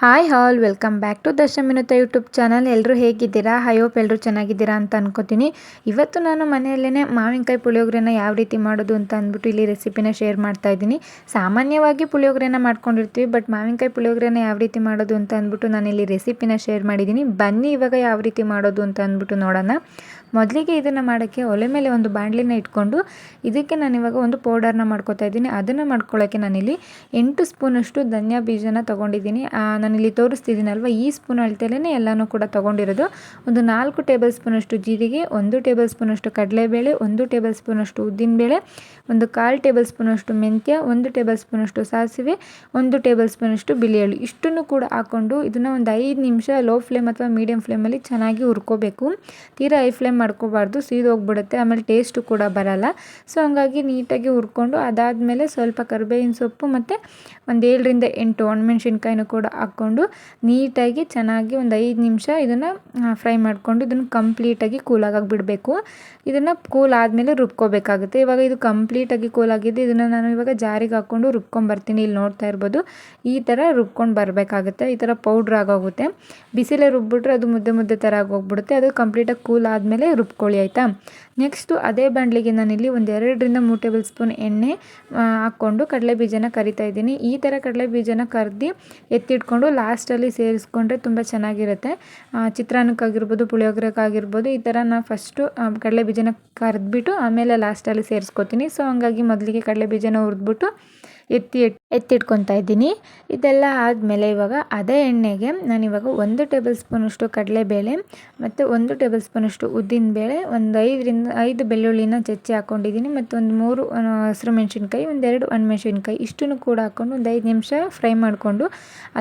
Hi all welcome back to ದಶಮಿನುತ YouTube channel ಎಲ್ಲರೂ ಹೇಗಿದ್ದೀರಾ? Hope ಎಲ್ಲರೂ ಚೆನ್ನಾಗಿದ್ದೀರಾ ಅಂತ ಅನ್ಕೋತೀನಿ. ಇವತ್ತು ನಾನು ಮನೆಯಲ್ಲೇ ಮಾವಿನಕಾಯಿ ಪುಳಿಯೋಗರೆನ ಯಾವ ರೀತಿ ಮಾಡೋದು ಅಂತ ಅಂದ್ಬಿಟ್ಟು ಇಲ್ಲಿ ರೆಸಿಪಿನ ಶೇರ್ ಮಾಡ್ತಾ ಇದ್ದೀನಿ. ಸಾಮಾನ್ಯವಾಗಿ ಪುಳಿಯೋಗರೆನ ಮಾಡ್ಕೊಂಡಿರ್ತೀವಿ ಬಟ್ ಮಾವಿನಕಾಯಿ ಪುಳಿಯೋಗರೆನ ಯಾವ ರೀತಿ ಮಾಡೋದು ಅಂತ ಅಂದ್ಬಿಟ್ಟು ನಾನು ಇಲ್ಲಿ ರೆಸಿಪಿನ ಶೇರ್ ಮಾಡಿದ್ದೀನಿ. ಬನ್ನಿ ಇವಾಗ ಯಾವ ರೀತಿ ಮಾಡೋದು ಅಂತ ಅಂದ್ಬಿಟ್ಟು ನೋಡೋಣ. ಮೊದಲಿಗೆ ಇದನ್ನು ಮಾಡೋಕ್ಕೆ ಒಲೆ ಮೇಲೆ ಒಂದು ಬಾಣಲಿನ ಇಟ್ಕೊಂಡು ಇದಕ್ಕೆ ನಾನು ಇವಾಗ ಒಂದು ಪೌಡರ್ನ ಮಾಡ್ಕೋತಾ ಇದ್ದೀನಿ. ಅದನ್ನು ಮಾಡ್ಕೊಳ್ಳೋಕ್ಕೆ ನಾನಿಲ್ಲಿ ಎಂಟು ಸ್ಪೂನಷ್ಟು ಧನ್ಯ ಬೀಜನ ತೊಗೊಂಡಿದ್ದೀನಿ. ನಾನಿಲ್ಲಿ ತೋರಿಸ್ತಿದ್ದೀನಲ್ವ? ಈ ಸ್ಪೂನ್ ಅಳತೆಲೇ ಎಲ್ಲನೂ ಕೂಡ ತೊಗೊಂಡಿರೋದು. ಒಂದು ನಾಲ್ಕು ಟೇಬಲ್ ಸ್ಪೂನಷ್ಟು ಜೀರಿಗೆ, ಒಂದು ಟೇಬಲ್ ಸ್ಪೂನಷ್ಟು ಕಡಲೆಬೇಳೆ, ಒಂದು ಟೇಬಲ್ ಸ್ಪೂನಷ್ಟು ಉದ್ದಿನಬೇಳೆ, ಒಂದು ಕಾಲು ಟೇಬಲ್ ಸ್ಪೂನಷ್ಟು ಮೆಂತ್ಯ, ಒಂದು ಟೇಬಲ್ ಸ್ಪೂನಷ್ಟು ಸಾಸಿವೆ, ಒಂದು ಟೇಬಲ್ ಸ್ಪೂನಷ್ಟು ಬಿಳಿಯಳ್ಳಿ. ಇಷ್ಟನ್ನು ಕೂಡ ಹಾಕ್ಕೊಂಡು ಇದನ್ನು ಒಂದು ಐದು ನಿಮಿಷ ಲೋ ಫ್ಲೇಮ್ ಅಥವಾ ಮೀಡಿಯಂ ಫ್ಲೇಮಲ್ಲಿ ಚೆನ್ನಾಗಿ ಹುರ್ಕೋಬೇಕು. ತೀರಾ ಐ ಫ್ಲೇಮ್ ಮಾಡ್ಕೋಬಾರ್ದು ಸೀದೋಗ್ಬಿಡುತ್ತೆ ಆಮೇಲೆ ಟೇಸ್ಟು ಕೂಡ ಬರಲ್ಲ. ಸೊ ಹಂಗಾಗಿ ನೀಟಾಗಿ ಹುರ್ಕೊಂಡು ಅದಾದಮೇಲೆ ಸ್ವಲ್ಪ ಕರಿಬೇವಿನ ಸೊಪ್ಪು ಮತ್ತು ಒಂದು ಏಳರಿಂದ ಎಂಟು ಒಣಮೆಣ್ಸಿನ್ಕಾಯಿನೂ ಕೂಡ ಹಾಕ್ಕೊಂಡು ನೀಟಾಗಿ ಚೆನ್ನಾಗಿ ಒಂದು ಐದು ನಿಮಿಷ ಇದನ್ನು ಫ್ರೈ ಮಾಡಿಕೊಂಡು ಇದನ್ನು ಕಂಪ್ಲೀಟಾಗಿ ಕೂಲಾಗಾಗಿ ಬಿಡಬೇಕು ಇದನ್ನು ಕೂಲ್ ಆದಮೇಲೆ ರುಬ್ಕೋಬೇಕಾಗುತ್ತೆ. ಇವಾಗ ಇದು ಕಂಪ್ಲೀಟಾಗಿ ಕೂಲ್ ಆಗಿದೆ, ಇದನ್ನು ನಾನು ಇವಾಗ ಜಾರಿಗೆ ಹಾಕ್ಕೊಂಡು ರುಬ್ಕೊಂಬರ್ತೀನಿ ಇಲ್ಲಿ ನೋಡ್ತಾ ಇರ್ಬೋದು, ಈ ಥರ ರುಬ್ಕೊಂಡು ಬರಬೇಕಾಗುತ್ತೆ. ಈ ಥರ ಪೌಡ್ರ್ ಆಗೋಗುತ್ತೆ. ಬಿಸಿಲೇ ರುಬ್ಬಿಟ್ರೆ ಅದು ಮುದ್ದೆ ಮುದ್ದೆ ಥರ ಆಗೋಗ್ಬಿಡುತ್ತೆ. ಅದು ಕಂಪ್ಲೀಟಾಗಿ ಕೂಲ್ ಆದಮೇಲೆ ರುಬ್ಕೊಳ್ಳಿ, ಆಯಿತಾ? ನೆಕ್ಸ್ಟು ಅದೇ ಬಾಣಲಿಗೆ ನಾನಿಲ್ಲಿ ಒಂದು ಎರಡರಿಂದ ಮೂರು ಟೇಬಲ್ ಸ್ಪೂನ್ ಎಣ್ಣೆ ಹಾಕ್ಕೊಂಡು ಕಡಲೆ ಬೀಜನ ಕರಿತಾ ಇದ್ದೀನಿ. ಈ ಥರ ಕಡಲೆ ಬೀಜನ ಕರ್ದು ಎತ್ತಿಟ್ಕೊಂಡು ಲಾಸ್ಟಲ್ಲಿ ಸೇರಿಸ್ಕೊಂಡ್ರೆ ತುಂಬ ಚೆನ್ನಾಗಿರುತ್ತೆ. ಚಿತ್ರಾನ್ನಕ್ಕಾಗಿರ್ಬೋದು, ಪುಳಿಯೋಗರೆಗಾಗಿರ್ಬೋದು, ಈ ಥರ ನಾನು ಫಸ್ಟು ಕಡಲೆ ಬೀಜನ ಕರೆದ್ಬಿಟ್ಟು ಆಮೇಲೆ ಲಾಸ್ಟಲ್ಲಿ ಸೇರಿಸ್ಕೊತೀನಿ. ಸೊ ಹಂಗಾಗಿ ಮೊದಲಿಗೆ ಕಡಲೆ ಬೀಜನ ಹುರಿದ್ಬಿಟ್ಟು ಎತ್ತಿ ಎತ್ತಿಟ್ಕೊತಾ ಇದ್ದೀನಿ. ಇದೆಲ್ಲ ಆದಮೇಲೆ ಇವಾಗ ಅದೇ ಎಣ್ಣೆಗೆ ನಾನಿವಾಗ ಒಂದು ಟೇಬಲ್ ಸ್ಪೂನಷ್ಟು ಕಡಲೆಬೇಳೆ ಮತ್ತು ಒಂದು ಟೇಬಲ್ ಸ್ಪೂನಷ್ಟು ಉದ್ದಿನಬೇಳೆ ಒಂದು ಐದರಿಂದ, ಐದು ಬೆಳ್ಳುಳ್ಳಿನ ಚಚ್ಚಿ ಹಾಕ್ಕೊಂಡಿದ್ದೀನಿ ಮತ್ತು ಒಂದು ಮೂರು ಹಸಿರು ಮೆಣಸಿನ್ಕಾಯಿ ಒಂದೆರಡು ಒಣಮೆಣ್ಸಿನ್ಕಾಯಿ ಇಷ್ಟನ್ನು ಕೂಡ ಹಾಕ್ಕೊಂಡು ಒಂದು ಐದು ನಿಮಿಷ ಫ್ರೈ ಮಾಡಿಕೊಂಡು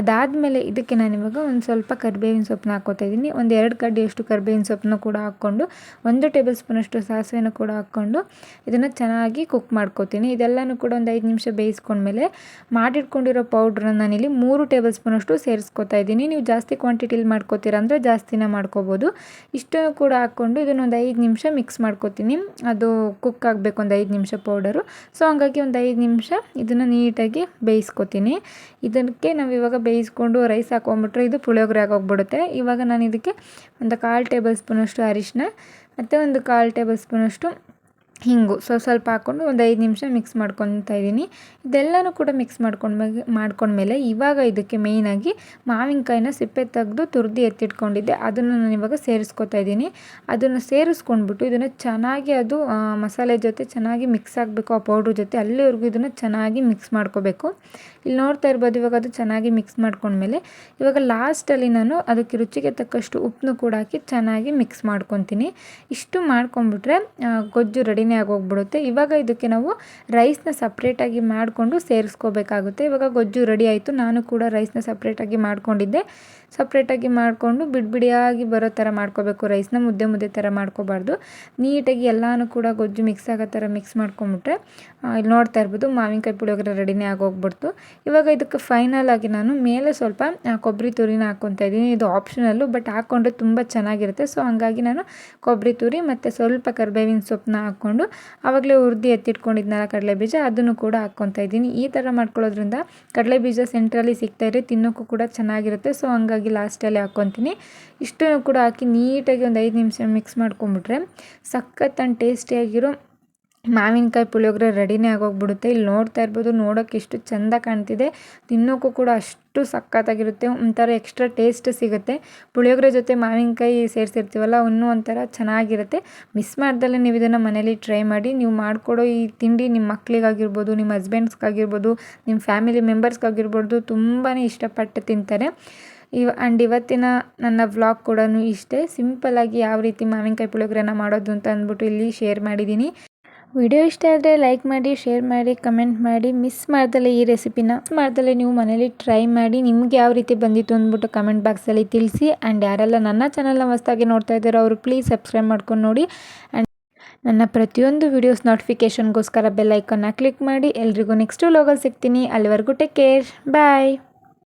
ಅದಾದಮೇಲೆ ಇದಕ್ಕೆ ನಾನಿವಾಗ ಒಂದು ಸ್ವಲ್ಪ ಕರಿಬೇವಿನ ಸೊಪ್ಪನ್ನ ಹಾಕ್ಕೋತಾ ಇದ್ದೀನಿ. ಒಂದು ಎರಡು ಕಡ್ಡಿಯಷ್ಟು ಕರಿಬೇವಿನ ಸೊಪ್ಪನ್ನ ಕೂಡ ಹಾಕ್ಕೊಂಡು ಒಂದು ಟೇಬಲ್ ಸ್ಪೂನಷ್ಟು ಸಾಸಿವೆನ ಕೂಡ ಹಾಕ್ಕೊಂಡು ಇದನ್ನು ಚೆನ್ನಾಗಿ ಕುಕ್ ಮಾಡ್ಕೋತೀನಿ ಇದೆಲ್ಲನೂ ಕೂಡ ಒಂದು ಐದು ನಿಮಿಷ ಬೇಯಿಸ್ಕೊಂಡು ಮೇಲೆ ಮಾಡಿಟ್ಕೊಂಡಿರೋ ಪೌಡ್ರನ್ನ ನಾನಿಲ್ಲಿ ಮೂರು ಟೇಬಲ್ ಸ್ಪೂನಷ್ಟು ಸೇರಿಸ್ಕೊತಾ ಇದ್ದೀನಿ. ನೀವು ಜಾಸ್ತಿ ಕ್ವಾಂಟಿಟಿಲಿ ಮಾಡ್ಕೋತೀರ ಅಂದರೆ ಜಾಸ್ತಿನೇ ಮಾಡ್ಕೋಬೋದು. ಇಷ್ಟನ್ನು ಕೂಡ ಹಾಕ್ಕೊಂಡು ಇದನ್ನೊಂದು ಐದು ನಿಮಿಷ ಮಿಕ್ಸ್ ಮಾಡ್ಕೋತೀನಿ. ಅದು ಕುಕ್ ಆಗಬೇಕು ಒಂದು ಐದು ನಿಮಿಷ ಪೌಡರು ಸೊ ಹಂಗಾಗಿ ಒಂದು ಐದು ನಿಮಿಷ ಇದನ್ನು ನೀಟಾಗಿ ಬೇಯಿಸ್ಕೊತೀನಿ. ಇದಕ್ಕೆ ನಾವು ಇವಾಗ ಬೇಯಿಸ್ಕೊಂಡು ರೈಸ್ ಹಾಕೊಂಬಿಟ್ರೆ ಇದು ಪುಳಿಯೋಗರೆ ಆಗೋಗ್ಬಿಡುತ್ತೆ. ಇವಾಗ ನಾನು ಇದಕ್ಕೆ ಒಂದು ಕಾಲು ಟೇಬಲ್ ಸ್ಪೂನಷ್ಟು ಅರಿಶಿನ ಮತ್ತು ಒಂದು ಕಾಲು ಟೇಬಲ್ ಸ್ಪೂನಷ್ಟು ಹಿಂಗು ಸ್ವಲ್ಪ ಸ್ವಲ್ಪ ಹಾಕ್ಕೊಂಡು ಒಂದು ಐದು ನಿಮಿಷ ಮಿಕ್ಸ್ ಮಾಡ್ಕೊತಾ ಇದ್ದೀನಿ. ಇದೆಲ್ಲನೂ ಕೂಡ ಮಿಕ್ಸ್ ಮಾಡ್ಕೊಂಡ್ಮೇಲೆ ಮಾಡ್ಕೊಂಡ್ಮೇಲೆ ಇವಾಗ ಇದಕ್ಕೆ ಮೇಯ್ನಾಗಿ ಮಾವಿನಕಾಯಿನ ಸಿಪ್ಪೆ ತೆಗೆದು ತುರ್ದು ಎತ್ತಿಟ್ಕೊಂಡಿದ್ದೆ. ಅದನ್ನು ನಾನು ಇವಾಗ ಸೇರಿಸ್ಕೊತಾ ಇದ್ದೀನಿ. ಅದನ್ನು ಸೇರಿಸ್ಕೊಂಡ್ಬಿಟ್ಟು ಇದನ್ನು ಚೆನ್ನಾಗಿ ಅದು ಮಸಾಲೆ ಜೊತೆ ಚೆನ್ನಾಗಿ ಮಿಕ್ಸ್ ಆಗಬೇಕು, ಆ ಪೌಡ್ರ್ ಜೊತೆ ಅಲ್ಲಿವರೆಗೂ ಇದನ್ನು ಚೆನ್ನಾಗಿ ಮಿಕ್ಸ್ ಮಾಡ್ಕೋಬೇಕು. ಇಲ್ಲಿ ನೋಡ್ತಾ ಇರ್ಬೋದು ಇವಾಗ ಅದು ಚೆನ್ನಾಗಿ ಮಿಕ್ಸ್ ಮಾಡ್ಕೊಂಡ್ಮೇಲೆ ಇವಾಗ ಲಾಸ್ಟಲ್ಲಿ ನಾನು ಅದಕ್ಕೆ ರುಚಿಗೆ ತಕ್ಕಷ್ಟು ಉಪ್ಪನ್ನು ಕೂಡ ಹಾಕಿ ಚೆನ್ನಾಗಿ ಮಿಕ್ಸ್ ಮಾಡ್ಕೊತೀನಿ. ಇಷ್ಟು ಮಾಡ್ಕೊಂಡ್ಬಿಟ್ರೆ ಗೊಜ್ಜು ರೆಡಿನೇ ಆಗೋಗ್ಬಿಡುತ್ತೆ. ಇವಾಗ ಇದಕ್ಕೆ ನಾವು ರೈಸ್ನ ಸಪ್ರೇಟಾಗಿ ಮಾಡಿಕೊಂಡು ಸೇರಿಸ್ಕೋಬೇಕಾಗುತ್ತೆ. ಇವಾಗ ಗೊಜ್ಜು ರೆಡಿ ಆಯಿತು. ನಾನು ಕೂಡ ರೈಸ್ನ ಸಪ್ರೇಟಾಗಿ ಮಾಡ್ಕೊಂಡಿದ್ದೆ. ಸಪ್ರೇಟಾಗಿ ಮಾಡಿಕೊಂಡು ಬಿಡಿಬಿಡಿಯಾಗಿ ಬರೋ ಥರ ಮಾಡ್ಕೋಬೇಕು. ರೈಸ್ನ ಮುದ್ದೆ ಮುದ್ದೆ ಥರ ಮಾಡ್ಕೋಬಾರ್ದು. ನೀಟಾಗಿ ಎಲ್ಲನೂ ಕೂಡ ಗೊಜ್ಜು ಮಿಕ್ಸ್ ಆಗೋ ಥರ ಮಿಕ್ಸ್ ಮಾಡ್ಕೊಂಬಿಟ್ರೆ ಇಲ್ಲಿ ನೋಡ್ತಾ ಇರ್ಬೋದು ಮಾವಿನಕಾಯಿ ಪುಳಿಯೋಗರೆ ರೆಡಿನೇ ಆಗೋಗ್ಬಿಡ್ತು. ಇವಾಗ ಇದಕ್ಕೆ ಫೈನಲ್ ಆಗಿ ನಾನು ಮೇಲೆ ಸ್ವಲ್ಪ ಕೊಬ್ಬರಿ ತುರಿನ ಹಾಕ್ಕೊತಾ ಇದ್ದೀನಿ. ಇದು ಆಪ್ಷನಲ್ಲು ಬಟ್ ಹಾಕ್ಕೊಂಡ್ರೆ ತುಂಬ ಚೆನ್ನಾಗಿರುತ್ತೆ. ಸೊ ಹಂಗಾಗಿ ನಾನು ಕೊಬ್ಬರಿ ತುರಿ ಮತ್ತು ಸ್ವಲ್ಪ ಕರಿಬೇವಿನ ಸೊಪ್ಪನ್ನ ಹಾಕ್ಕೊಂಡು ಆವಾಗಲೇ ಹುರಿದು ಎತ್ತಿಟ್ಕೊಂಡಿದ್ನಲ್ಲ ಕಡಲೆ ಬೀಜ ಅದನ್ನು ಕೂಡ ಹಾಕ್ಕೊತಾ ಇದ್ದೀನಿ. ಈ ಥರ ಮಾಡ್ಕೊಳ್ಳೋದ್ರಿಂದ ಕಡಲೆ ಬೀಜ ಸೆಂಟ್ರಲ್ಲಿ ಸಿಗ್ತಾ ಇದೆ ತಿನ್ನೋಕ್ಕೂ ಕೂಡ ಚೆನ್ನಾಗಿರುತ್ತೆ. ಸೊ ಹಂಗಾಗಿ ಲಾಸ್ಟಲ್ಲಿ ಹಾಕ್ಕೊತೀನಿ ಇಷ್ಟನ್ನು ಕೂಡ ಹಾಕಿ ನೀಟಾಗಿ ಒಂದು ಐದು ನಿಮಿಷ ಮಿಕ್ಸ್ ಮಾಡ್ಕೊಂಬಿಟ್ರೆ ಸಖತ್ ಆ್ಯಂಡ್ ಟೇಸ್ಟಿಯಾಗಿರೋ ಮಾವಿನಕಾಯಿ ಪುಳಿಯೋಗರೆ ರೆಡಿನೇ ಆಗೋಗ್ಬಿಡುತ್ತೆ. ಇಲ್ಲಿ ನೋಡ್ತಾ ಇರ್ಬೋದು, ನೋಡೋಕೆ ಎಷ್ಟು ಚಂದ ಕಾಣ್ತಿದೆ. ತಿನ್ನೋಕ್ಕೂ ಕೂಡ ಅಷ್ಟು ಸಖತ್ತಾಗಿರುತ್ತೆ. ಒಂಥರ ಎಕ್ಸ್ಟ್ರಾ ಟೇಸ್ಟ್ ಸಿಗುತ್ತೆ. ಪುಳಿಯೋಗರೆ ಜೊತೆ ಮಾವಿನಕಾಯಿ ಸೇರಿಸಿರ್ತೀವಲ್ಲ ಇನ್ನೂ ಒಂಥರ ಚೆನ್ನಾಗಿರುತ್ತೆ. ಮಿಸ್ ಮಾಡ್ದಲ್ಲೇ ನೀವು ಇದನ್ನು ಮನೇಲಿ ಟ್ರೈ ಮಾಡಿ. ನೀವು ಮಾಡಿಕೊಡೋ ಈ ತಿಂಡಿ ನಿಮ್ಮ ಮಕ್ಕಳಿಗಾಗಿರ್ಬೋದು ನಿಮ್ಮ ಹಸ್ಬೆಂಡ್ಸ್ಗಾಗಿರ್ಬೋದು ನಿಮ್ಮ ಫ್ಯಾಮಿಲಿ ಮೆಂಬರ್ಸ್ಗಾಗಿರ್ಬೋದು ತುಂಬಾ ಇಷ್ಟಪಟ್ಟು ತಿಂತಾರೆ. ಇವ ಆ್ಯಂಡ್ ಇವತ್ತಿನ ನನ್ನ ವ್ಲಾಗ್ ಕೂಡ ಇಷ್ಟೇ. ಸಿಂಪಲ್ಲಾಗಿ ಯಾವ ರೀತಿ ಮಾವಿನಕಾಯಿ ಪುಳಿಯೋಗರೆನ ಮಾಡೋದು ಅಂತ ಅಂದ್ಬಿಟ್ಟು ಇಲ್ಲಿ ಶೇರ್ ಮಾಡಿದ್ದೀನಿ. ವಿಡಿಯೋ ಇಷ್ಟ ಆದರೆ ಲೈಕ್ ಮಾಡಿ, ಶೇರ್ ಮಾಡಿ, ಕಮೆಂಟ್ ಮಾಡಿ. ಮಿಸ್ ಮಾಡ್ದಲೆ ಈ ರೆಸಿಪಿನ. ಮಿಸ್ ಮಾಡ್ದಲೆ ನೀವು ಮನೇಲಿ ಟ್ರೈ ಮಾಡಿ. ನಿಮ್ಗೆ ಯಾವ ರೀತಿ ಬಂದಿತ್ತು ಅಂದ್ಬಿಟ್ಟು ಕಮೆಂಟ್ ಬಾಕ್ಸಲ್ಲಿ ತಿಳಿಸಿ. ಆ್ಯಂಡ್ ಯಾರೆಲ್ಲ ನನ್ನ ಚಾನಲ್ನ ಹೊಸ್ದಾಗಿ ನೋಡ್ತಾ ಇದ್ದಾರೋ ಅವರು ಪ್ಲೀಸ್ ಸಬ್ಸ್ಕ್ರೈಬ್ ಮಾಡ್ಕೊಂಡು ನೋಡಿ. ಆ್ಯಂಡ್ ನನ್ನ ಪ್ರತಿಯೊಂದು ವೀಡಿಯೋಸ್ ನೋಟಿಫಿಕೇಷನ್ಗೋಸ್ಕರ ಬೆಲ್ಲೈಕನ್ನ ಕ್ಲಿಕ್ ಮಾಡಿ. ಎಲ್ರಿಗೂ ನೆಕ್ಸ್ಟ್ ಲೋಗಲ್ಲಿ ಸಿಗ್ತೀನಿ. ಅಲ್ಲಿವರೆಗೂ ಟೇಕ್ ಕೇರ್ ಬಾಯ್